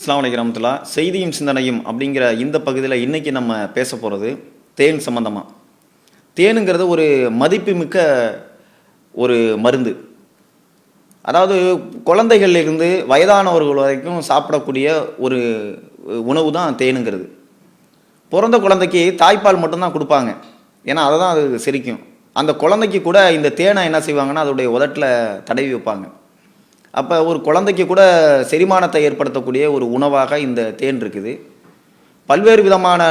அஸ்லாம் வலைக்கம் ரஹமத்துல்லா. செய்தியும் சிந்தனையும் அப்படிங்கிற இந்த பகுதியில் இன்றைக்கி நம்ம பேச போகிறது தேன் சம்மந்தமாக தேனுங்கிறது ஒரு மதிப்புமிக்க ஒரு மருந்து. அதாவது குழந்தைகள்லேருந்து வயதானவர்கள் வரைக்கும் சாப்பிடக்கூடிய ஒரு உணவு தான் தேனுங்கிறது. பிறந்த குழந்தைக்கு தாய்ப்பால் மட்டும்தான் கொடுப்பாங்க. ஏன்னா அதை தான் அது செரிக்கும். அந்த குழந்தைக்கு கூட இந்த தேனை என்ன செய்வாங்கன்னா அதோடைய உதட்டில் தடவி வைப்பாங்க. அப்போ ஒரு குழந்தைக்கு கூட செரிமானத்தை ஏற்படுத்தக்கூடிய ஒரு உணவாக இந்த தேன் இருக்குது. பல்வேறு விதமான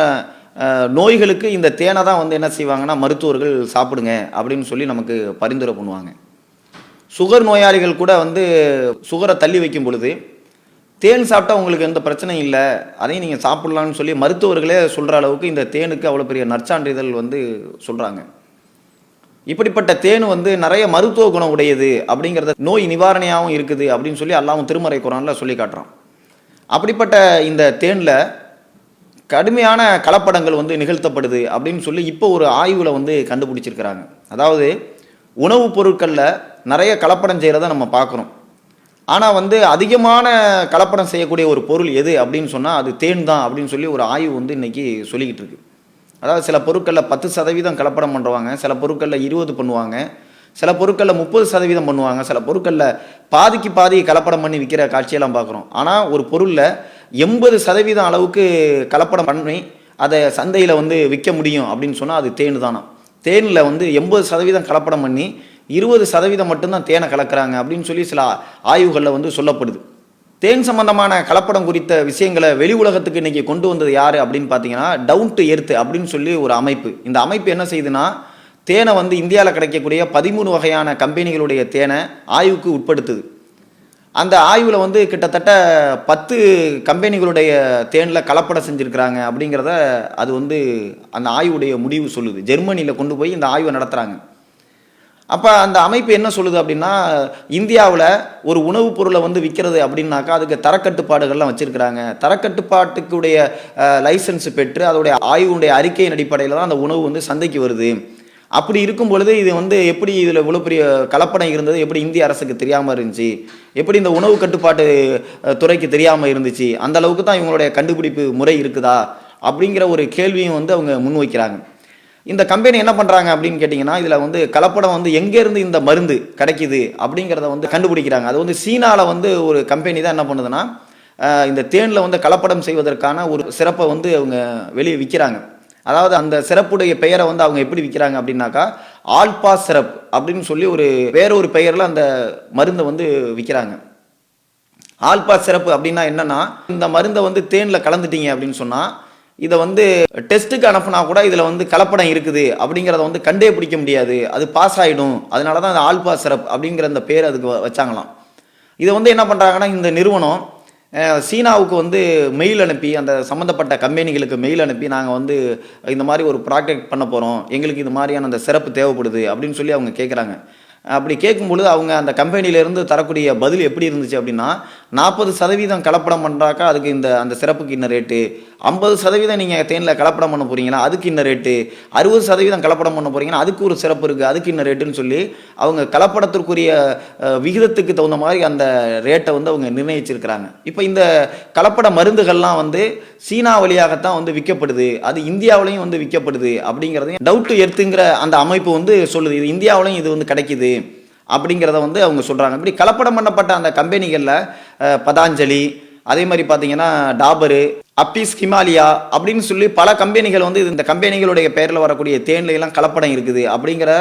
நோய்களுக்கு இந்த தேனை தான் வந்து என்ன செய்வாங்கன்னா மருத்துவர்கள் சாப்பிடுங்க அப்படின்னு சொல்லி நமக்கு பரிந்துரை பண்ணுவாங்க. சுகர் நோயாளிகள் கூட வந்து சுகரை தள்ளி வைக்கும் பொழுது தேன் சாப்பிட்டா உங்களுக்கு எந்த பிரச்சனையும் இல்லை அதையும் நீங்கள் சாப்பிட்லான்னு சொல்லி மருத்துவர்களே சொல்கிற அளவுக்கு இந்த தேனுக்கு அவ்வளோ பெரிய நற்சான்றிதழ் வந்து சொல்கிறாங்க இப்படிப்பட்ட தேன் வந்து நிறைய மருத்துவ குணம் உடையது அப்படிங்கிறத நோய் நிவாரணையாகவும் இருக்குது அப்படின்னு சொல்லி அல்லாவும் திருமறை குரானில் சொல்லி காட்டுறான். அப்படிப்பட்ட இந்த தேனில் கடுமையான கலப்படங்கள் வந்து நிகழ்த்தப்படுது அப்படின்னு சொல்லி இப்போ ஒரு ஆய்வில் வந்து கண்டுபிடிச்சிருக்கிறாங்க. அதாவது உணவுப் பொருட்களில் நிறைய கலப்படம் செய்கிறத நம்ம பார்க்குறோம். ஆனால் வந்து அதிகமான கலப்படம் செய்யக்கூடிய ஒரு பொருள் எது அப்படின்னு சொன்னால் அது தேன் தான் அப்படின்னு சொல்லி ஒரு ஆய்வு வந்து இன்னைக்கு சொல்லிக்கிட்டு இருக்கு. அதாவது சில பொருட்களில் பத்து சதவீதம் கலப்படம் பண்ணுவாங்க சில பொருட்களில் இருபது பண்ணுவாங்க சில பொருட்களில் முப்பது சதவீதம் பண்ணுவாங்க சில பொருட்களில் பாதிக்கு பாதி கலப்படம் பண்ணி விற்கிற காட்சியெல்லாம் பார்க்குறோம். ஆனால் ஒரு பொருளில் எண்பது சதவீதம் அளவுக்கு கலப்படம் பண்ணி அதை சந்தையில் வந்து விற்க முடியும் அப்படின்னு சொன்னால் அது தேன் தானா? தேனில் வந்து எண்பது சதவீதம் கலப்படம் பண்ணி இருபது சதவீதம் மட்டும்தான் தேனை கலக்கிறாங்க அப்படின்னு சொல்லி சில ஆய்வுகளில் வந்து சொல்லப்படுது. தேன் சம்பந்தமான கலப்படம் குறித்த விஷயங்களை வெளி உலகத்துக்கு இன்னைக்கு கொண்டு வந்தது யார் அப்படின்னு பார்த்தீங்கன்னா டவுன் டு எர்த் அப்படின்னு சொல்லி ஒரு அமைப்பு. இந்த அமைப்பு என்ன செய்யுதுன்னா தேனை வந்து இந்தியாவில் கிடைக்கக்கூடிய பதிமூணு வகையான கம்பெனிகளுடைய தேனை ஆய்வுக்கு உட்படுத்துது. அந்த ஆய்வில் வந்து கிட்டத்தட்ட பத்து கம்பெனிகளுடைய தேனில் கலப்படம் செஞ்சுருக்கிறாங்க அப்படிங்கிறத அது வந்து அந்த ஆய்வுடைய முடிவு சொல்லுது. ஜெர்மனியில் கொண்டு போய் இந்த ஆய்வை நடத்துகிறாங்க அப்போ அந்த அமைப்பு என்ன சொல்லுது அப்படின்னா இந்தியாவில் ஒரு உணவுப் பொருளை வந்து விற்கிறது அப்படின்னாக்கா அதுக்கு தரக்கட்டுப்பாடுகள்லாம் வச்சுருக்கிறாங்க. தரக்கட்டுப்பாட்டுக்குடைய லைசன்ஸ் பெற்று அதோடைய ஆய்வுடைய அறிக்கையின் அடிப்படையில் தான் அந்த உணவு வந்து சந்தைக்கு வருது. அப்படி இருக்கும் பொழுது இது வந்து எப்படி இதில் இவ்வளோ பெரிய கலப்படம் இருந்தது? எப்படி இந்திய அரசுக்கு தெரியாமல் இருந்துச்சு? எப்படி இந்த உணவு கட்டுப்பாட்டு துறைக்கு தெரியாமல் இருந்துச்சு? அந்த அளவுக்கு தான் இவங்களுடைய கண்டுபிடிப்பு முறை இருக்குதா? அப்படிங்கிற ஒரு கேள்வியும் வந்து அவங்க முன்வைக்கிறாங்க. இந்த கம்பெனி என்ன பண்ணுறாங்க அப்படின்னு கேட்டிங்கன்னா இதில் வந்து கலப்படம் வந்து எங்கேருந்து இந்த மருந்து கிடைக்கிது அப்படிங்கிறத வந்து கண்டுபிடிக்கிறாங்க. அது வந்து சீனாவில் வந்து ஒரு கம்பெனி தான் என்ன பண்ணுதுன்னா இந்த தேனில் வந்து கலப்படம் செய்வதற்கான ஒரு சிறப்பை வந்து அவங்க வெளியே விற்கிறாங்க அதாவது அந்த சிறப்புடைய பெயரை வந்து அவங்க எப்படி விற்கிறாங்க அப்படின்னாக்கா ஆல்பா சிறப் அப்படின்னு சொல்லி ஒரு வேற ஒரு பெயரில் அந்த மருந்தை வந்து விற்கிறாங்க ஆல்பா சிறப்பு அப்படின்னா என்னன்னா இந்த மருந்தை வந்து தேனில் கலந்துட்டீங்க அப்படின்னு சொன்னால் இதை வந்து டெஸ்ட்டுக்கு அனுப்புனா கூட இதில் வந்து கலப்படம் இருக்குது அப்படிங்கிறத வந்து கண்டே பிடிக்க முடியாது. அது பாஸ் ஆகிடும் அதனால தான் அந்த ஆல்பா சிறப் அப்படிங்கிற அந்த பேர் அதுக்கு வச்சாங்களாம். இதை வந்து என்ன பண்ணுறாங்கன்னா இந்த நிறுவனம் சீனாவுக்கு வந்து மெயில் அனுப்பி அந்த சம்மந்தப்பட்ட கம்பெனிகளுக்கு மெயில் அனுப்பி நாங்கள் வந்து இந்த மாதிரி ஒரு ப்ராடக்ட் பண்ண போகிறோம் எங்களுக்கு இது மாதிரியான அந்த சிறப்பு தேவைப்படுது அப்படின்னு சொல்லி அவங்க கேட்குறாங்க அப்படி கேட்கும் பொழுது அவங்க அந்த கம்பெனியிலேருந்து தரக்கூடிய பதில் எப்படி இருந்துச்சு அப்படின்னா நாற்பது சதவீதம் கலப்படம் பண்ணுறாக்கா அதுக்கு இந்த அந்த சிறப்புக்கு இன்ன ரேட்டு ஐம்பது சதவீதம் நீங்கள் தேனில் கலப்படம் பண்ண போகிறீங்களா அதுக்கு இன்ன ரேட்டு அறுபது சதவீதம் கலப்படம் பண்ண போகிறீங்கன்னா அதுக்கு ஒரு சிறப்பு இருக்குது அதுக்கு இன்ன ரேட்டுன்னு சொல்லி அவங்க கலப்படத்திற்குரிய விகிதத்துக்கு தகுந்த மாதிரி அந்த ரேட்டை வந்து அவங்க நிர்ணயிச்சிருக்கிறாங்க. இப்போ இந்த கலப்பட மருந்துகள்லாம் வந்து சீனா வழியாகத்தான் வந்து விற்கப்படுது அது இந்தியாவிலையும் வந்து விற்கப்படுது அப்படிங்கிறதையும் டவுட் எர்த்துங்கிற அந்த அமைப்பு வந்து சொல்லுது. இது இந்தியாவிலையும் இது வந்து கிடைக்குது. அப்படிங்கிறத வந்து அவங்க சொல்கிறாங்க இப்படி கலப்படம் பண்ணப்பட்ட அந்த கம்பெனிகளில் பதாஞ்சலி அதே மாதிரி பார்த்தீங்கன்னா டாபரு அப்பீஸ் ஹிமாலயா அப்படின்னு சொல்லி பல கம்பெனிகள் வந்து இந்த கம்பெனிகளுடைய பெயரில் வரக்கூடிய தேன்லையெல்லாம் கலப்படம் இருக்குது அப்படிங்கிற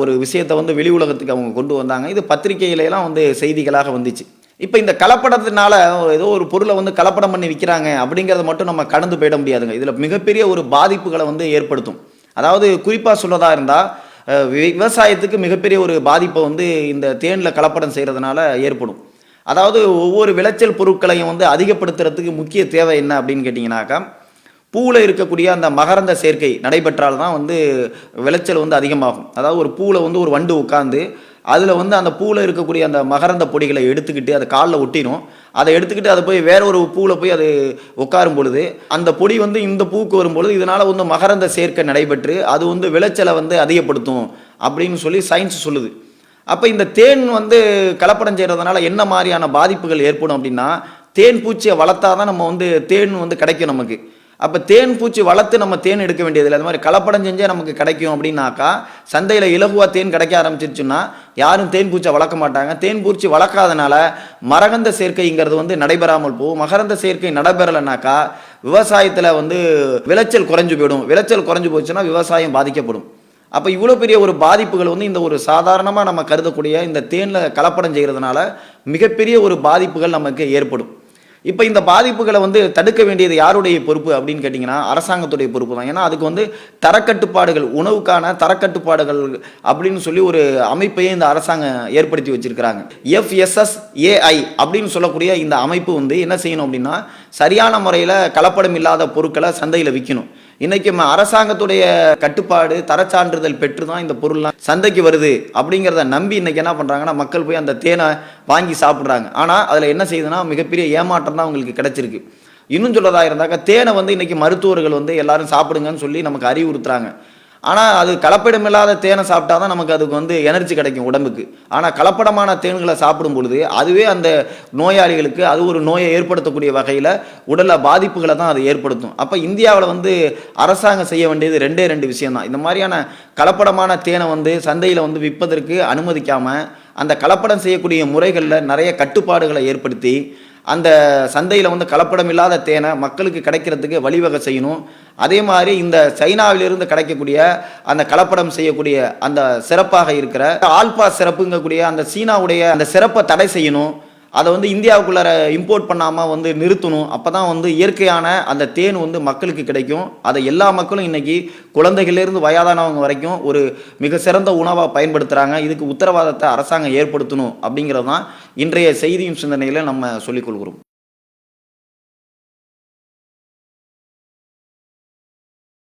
ஒரு விஷயத்தை வந்து வெளி உலகத்துக்கு அவங்க கொண்டு வந்தாங்க. இது பத்திரிகையிலலாம் வந்து செய்திகளாக வந்துச்சு. இப்போ இந்த கலப்படத்தினால ஏதோ ஒரு பொருளை வந்து கலப்படம் பண்ணி விற்கிறாங்க அப்படிங்கிறத மட்டும் நம்ம கடந்து போயிட முடியாதுங்க. இதில் மிகப்பெரிய ஒரு பாதிப்புகளை வந்து ஏற்படுத்தும். அதாவது குறிப்பாக சொல்லதாக இருந்தால் விவசாயத்துக்கு மிகப்பெரிய ஒரு பாதிப்பை வந்து இந்த தேனில் கலப்படம் செய்கிறதுனால ஏற்படும். அதாவது ஒவ்வொரு விளைச்சல் பொருட்களையும் வந்து அதிகப்படுத்துறதுக்கு முக்கிய தேவை என்ன அப்படின்னு கேட்டிங்கனாக்கா பூவில் இருக்கக்கூடிய அந்த மகரந்த சேர்க்கை நடைபெற்றால் தான் வந்து விளைச்சல் வந்து அதிகமாகும். அதாவது ஒரு பூவில் வந்து ஒரு வண்டு உட்காந்து அதில் வந்து அந்த பூவில் இருக்கக்கூடிய அந்த மகரந்த பொடிகளை எடுத்துக்கிட்டு அதை காலில் ஒட்டிடும் அதை எடுத்துக்கிட்டு அதை போய் வேற ஒரு பூவில் போய் அது உட்காரும் பொழுது அந்த பொடி வந்து இந்த பூவுக்கு வரும்பொழுது இதனால் வந்து மகரந்த சேர்க்கை நடைபெற்று அது வந்து விளைச்சலை வந்து அதிகப்படுத்தும் அப்படின்னு சொல்லி சயின்ஸ் சொல்லுது. அப்போ இந்த தேன் வந்து கலப்படம் செய்கிறதுனால என்ன மாதிரியான பாதிப்புகள் ஏற்படும் அப்படின்னா தேன் பூச்சியை வளர்த்தா தான் நம்ம வந்து தேன் வந்து கிடைக்கும் நமக்கு. அப்போ தேன் பூச்சி வளர்த்து நம்ம தேன் எடுக்க வேண்டியதில்லை. அது மாதிரி கலப்படம் செஞ்சே நமக்கு கிடைக்கும் அப்படின்னாக்கா சந்தையில் இலகுவா தேன் கிடைக்க ஆரம்பிச்சிருச்சுன்னா யாரும் தேன் பூச்சை வளர்க்க மாட்டாங்க. தேன் பூச்சி வளர்க்காதனால மரகந்த சேர்க்கைங்கிறது வந்து நடைபெறாமல் போகும். மகரந்த சேர்க்கை நடைபெறலைனாக்கா விவசாயத்தில் வந்து விளைச்சல் குறைஞ்சு போயிடும். விளைச்சல் குறைஞ்சு போச்சுன்னா விவசாயம் பாதிக்கப்படும். அப்போ இவ்வளோ பெரிய ஒரு பாதிப்புகள் வந்து இந்த ஒரு சாதாரணமாக நம்ம கருதக்கூடிய இந்த தேனில் கலப்படம் செய்கிறதுனால மிகப்பெரிய ஒரு பாதிப்புகள் நமக்கு ஏற்படும். இப்போ இந்த பாதிப்புகளை வந்து தடுக்க வேண்டியது யாருடைய பொறுப்பு அப்படின்னு கேட்டிங்கன்னா அரசாங்கத்துடைய பொறுப்பு தான். ஏன்னா அதுக்கு வந்து தரக்கட்டுப்பாடுகள் உணவுக்கான தரக்கட்டுப்பாடுகள் அப்படின்னு சொல்லி ஒரு அமைப்பையே இந்த அரசாங்கம் ஏற்படுத்தி வச்சிருக்கிறாங்க. எஃப்எஸ்எஸ்ஏஐ அப்படின்னு சொல்லக்கூடிய இந்த அமைப்பு வந்து என்ன செய்யணும் அப்படின்னா சரியான முறையில் கலப்படம் இல்லாத பொருட்களை சந்தையில் விற்கணும் இன்னைக்கு நம்ம அரசாங்கத்துடைய கட்டுப்பாடு தரச்சான்றிதழ் பெற்று தான் இந்த பொருள்லாம் சந்தைக்கு வருது அப்படிங்கிறத நம்பி இன்னைக்கு என்ன பண்ணுறாங்கன்னா மக்கள் போய் அந்த தேனை வாங்கி சாப்பிட்றாங்க. ஆனால் அதில் என்ன செய்யுதுன்னா மிகப்பெரிய ஏமாற்றம் தான் அவங்களுக்கு கிடைச்சிருக்கு. இன்னும் சொல்லதாக இருந்தாக்கா தேனை வந்து இன்னைக்கு மருத்துவர்கள் வந்து எல்லாரும் சாப்பிடுங்கன்னு சொல்லி நமக்கு அறிவுறுத்துறாங்க. ஆனால் அது கலப்படம் இல்லாத தேனை சாப்பிட்டா தான் நமக்கு அதுக்கு வந்து எனர்ஜி கிடைக்கும் உடம்புக்கு. ஆனால் கலப்படமான தேன்களை சாப்பிடும் பொழுது அதுவே அந்த நோயாளிகளுக்கு அது ஒரு நோயை ஏற்படுத்தக்கூடிய வகையில் உடலில் பாதிப்புகளை தான் அது ஏற்படுத்தும். அப்போ இந்தியாவில் வந்து அரசாங்கம் செய்ய வேண்டியது ரெண்டே ரெண்டு விஷயம்தான். இந்த மாதிரியான கலப்படமான தேனை வந்து சந்தையில் வந்து விற்பதற்கு அனுமதிக்காமல் அந்த கலப்படம் செய்யக்கூடிய முறைகளில் நிறைய கட்டுப்பாடுகளை ஏற்படுத்தி அந்த சந்தையில் வந்து கலப்படம் இல்லாத தேனை மக்களுக்கு கிடைக்கிறதுக்கு வழிவகை செய்யணும். அதே மாதிரி இந்த சைனாவிலிருந்து கிடைக்கக்கூடிய அந்த கலப்படம் செய்யக்கூடிய அந்த சிறப்பாக இருக்கிற ஆல்பா சிறப்புங்கக்கூடிய அந்த சீனாவுடைய அந்த சிறப்பை தடை செய்யணும். அதை வந்து இந்தியாவுக்குள்ளார இம்போர்ட் பண்ணாமல் வந்து நிறுத்தணும். அப்போ தான் வந்து இயற்கையான அந்த தேன் வந்து மக்களுக்கு கிடைக்கும். அதை எல்லா மக்களும் இன்றைக்கி குழந்தைகளிலிருந்து வயதானவங்க வரைக்கும் ஒரு மிக சிறந்த உணவாக பயன்படுத்துகிறாங்க இதுக்கு உத்தரவாதத்தை அரசாங்கம் ஏற்படுத்தணும் அப்படிங்கிறது தான் இன்றைய செய்தியும் சிந்தனையில் நம்ம சொல்லிக்கொள்கிறோம்